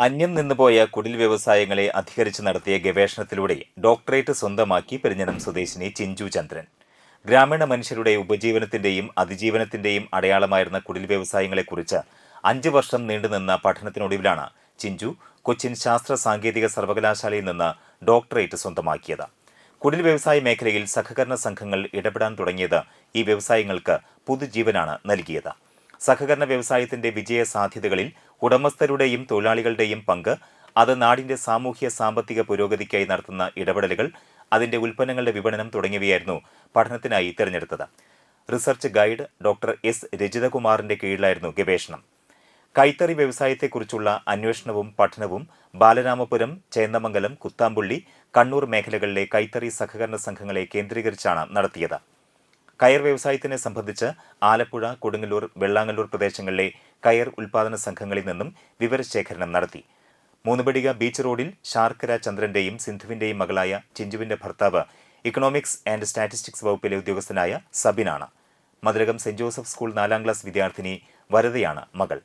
അന്യം നിന്നുപോയ കുടിൽ വ്യവസായങ്ങളെ അധികരിച്ച് നടത്തിയ ഗവേഷണത്തിലൂടെ ഡോക്ടറേറ്റ് സ്വന്തമാക്കി പെരിഞ്ഞനം സ്വദേശിനി ചിഞ്ചു ചന്ദ്രൻ. ഗ്രാമീണ മനുഷ്യരുടെ ഉപജീവനത്തിന്റെയും അതിജീവനത്തിന്റെയും അടയാളമായിരുന്ന കുടിൽ വ്യവസായങ്ങളെക്കുറിച്ച് അഞ്ച് വർഷം നീണ്ടുനിന്ന പഠനത്തിനൊടുവിലാണ് ചിഞ്ചു കൊച്ചിൻ ശാസ്ത്ര സാങ്കേതിക സർവകലാശാലയിൽ നിന്ന് ഡോക്ടറേറ്റ് സ്വന്തമാക്കിയത്. കുടിൽ വ്യവസായ മേഖലയിൽ സഹകരണ സംഘങ്ങൾ ഇടപെടാൻ തുടങ്ങിയത് ഈ വ്യവസായങ്ങൾക്ക് പുതുജീവനാണ് നൽകിയത്. സഹകരണ വ്യവസായത്തിന്റെ വിജയ സാധ്യതകളിൽ ഉടമസ്ഥരുടെയും തൊഴിലാളികളുടെയും പങ്ക് അത് നാടിന്റെ സാമൂഹ്യ സാമ്പത്തിക പുരോഗതിക്കായി നടത്തുന്ന ഇടപെടലുകൾ അതിന്റെ ഉൽപ്പന്നങ്ങളുടെ വിപണനം തുടങ്ങിയവയായിരുന്നു പഠനത്തിനായി തിരഞ്ഞെടുത്തത്. Research guide doctor S. രജിതകുമാറിന്റെ കീഴിലായിരുന്നു ഗവേഷണം. കൈത്തറി വ്യവസായത്തെക്കുറിച്ചുള്ള അന്വേഷണവും പഠനവും ബാലരാമപുരം ചേന്നമംഗലം കുത്താമ്പുള്ളി കണ്ണൂർ മേഖലകളിലെ കൈത്തറി സഹകരണ സംഘങ്ങളെ കേന്ദ്രീകരിച്ചാണ് നടത്തിയത്. കയർ വ്യവസായത്തിനെ സംബന്ധിച്ച് ആലപ്പുഴ കൊടുങ്ങല്ലൂർ വെള്ളാങ്ങല്ലൂർ പ്രദേശങ്ങളിലെ കയർ ഉൽപാദന സംഘങ്ങളിൽ നിന്നും വിവരശേഖരണം നടത്തി. മൂന്നുപടിക ബീച്ച് റോഡിൽ ശാർക്കര ചന്ദ്രന്റെയും സിന്ധുവിന്റെയും മകളായ ചിഞ്ചുവിന്റെ ഭർത്താവ് ഇക്കണോമിക്സ് ആൻഡ് സ്റ്റാറ്റിസ്റ്റിക്സ് വകുപ്പിലെ ഉദ്യോഗസ്ഥനായ സബിനാണ്. മതിലകം സെന്റ് ജോസഫ് സ്കൂൾ നാലാം ക്ലാസ് വിദ്യാർത്ഥിനി വരതയാണ് മകൾ.